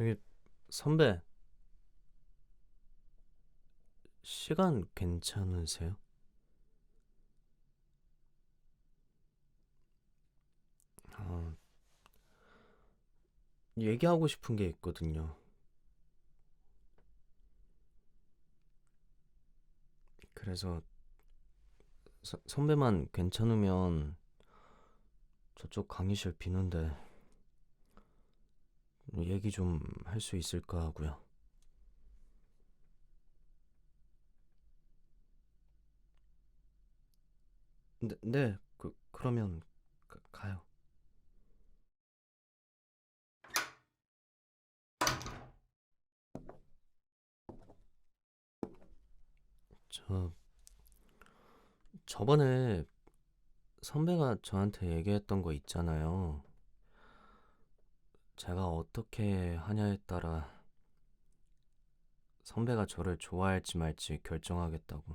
저기 선배, 시간 괜찮으세요? 아, 얘기하고 싶은 게 있거든요. 그래서 서- 선배만 괜찮으면 저쪽 강의실 비는데 얘기 좀 할 수 있을까 하고요. 네, 네, 그, 그러면 가, 가요. 저, 저번에 선배가 저한테 얘기했던 거 있잖아요. 제가 어떻게 하냐에 따라 선배가 저를 좋아할지 말지 결정하겠다고.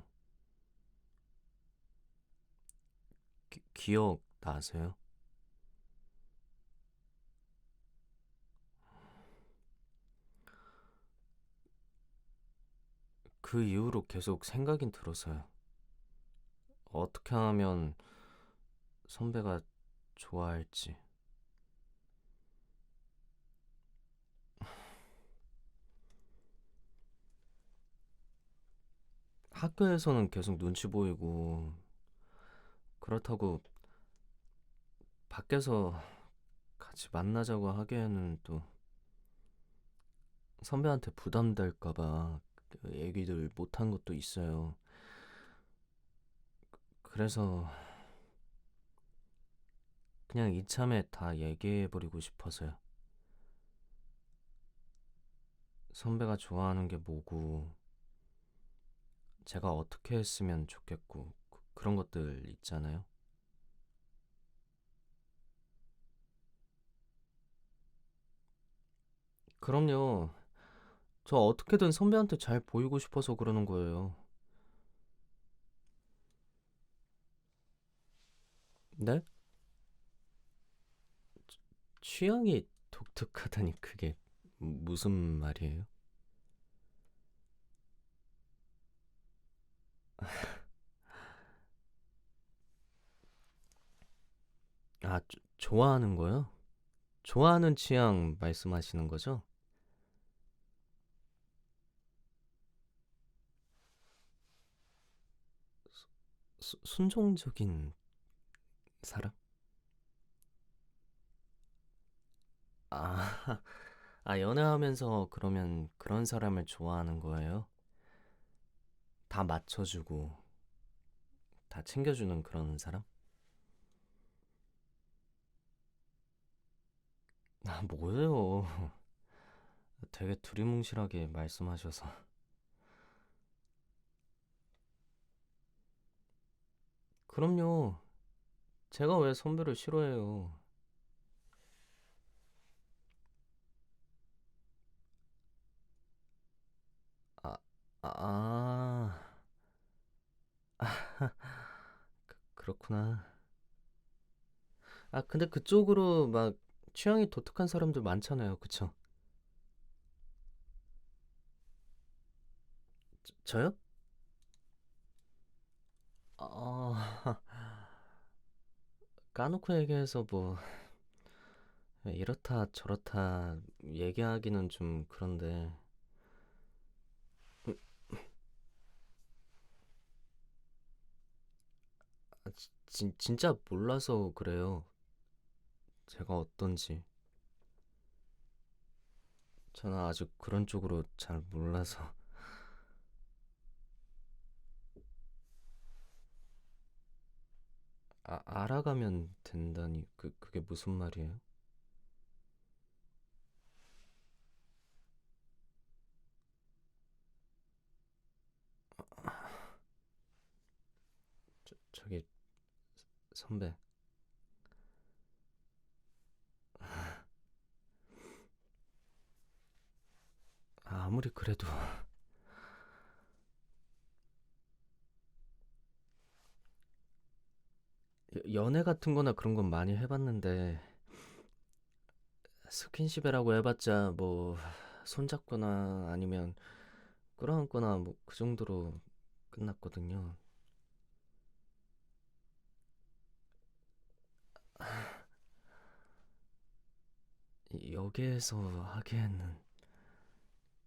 기, 기억 나세요? 그 이후로 계속 생각이 들어서요. 어떻게 하면 선배가 좋아할지. 학교에서는 계속 눈치 보이고, 그렇다고 밖에서 같이 만나자고 하기에는 또 선배한테 부담될까 봐 얘기를 못한 것도 있어요. 그래서 그냥 이참에 다 얘기해버리고 싶어서요. 선배가 좋아하는 게 뭐고, 제가 어떻게 했으면 좋겠고, 그- 그런 것들 있잖아요. 그럼요. 저 어떻게든 선배한테 잘 보이고 싶어서 그러는 거예요. 네? 취향이 독특하다니 그게 무슨 말이에요? 아, 조- 좋아하는 거요? 좋아하는 취향 말씀하시는 거죠? 수- 순종적인 사람? 아, 아, 연애하면서 그러면 그런 사람을 좋아하는 거예요? 다 맞춰주고, 다 챙겨주는 그런 사람? 아, 뭐예요? 되게 두리뭉실하게 말씀하셔서. 그럼요. 제가 왜 선배를 싫어해요? 아, 아, 그- 그렇구나. 아, 근데 그쪽으로 막 취향이 독특한 사람들 많잖아요. 그쵸? 저, 저요? 어, 까놓고 얘기해서 뭐, 이렇다 저렇다 얘기하기는 좀 그런데, 음, 아, 지- 진, 진짜 몰라서 그래요. 제가 어떤지. 저는 아직 그런 쪽으로 잘 몰라서. 아, 알아가면 된다니, 그, 그게 무슨 말이에요? 저, 저기, 선배. 아무리 그래도 여- 연애 같은 거나 그런 건 많이 해봤는데 스킨십이라고 해봤자 뭐 손잡거나 아니면 끌어안거나 뭐 그 정도로 끝났거든요. 여기에서 하기에는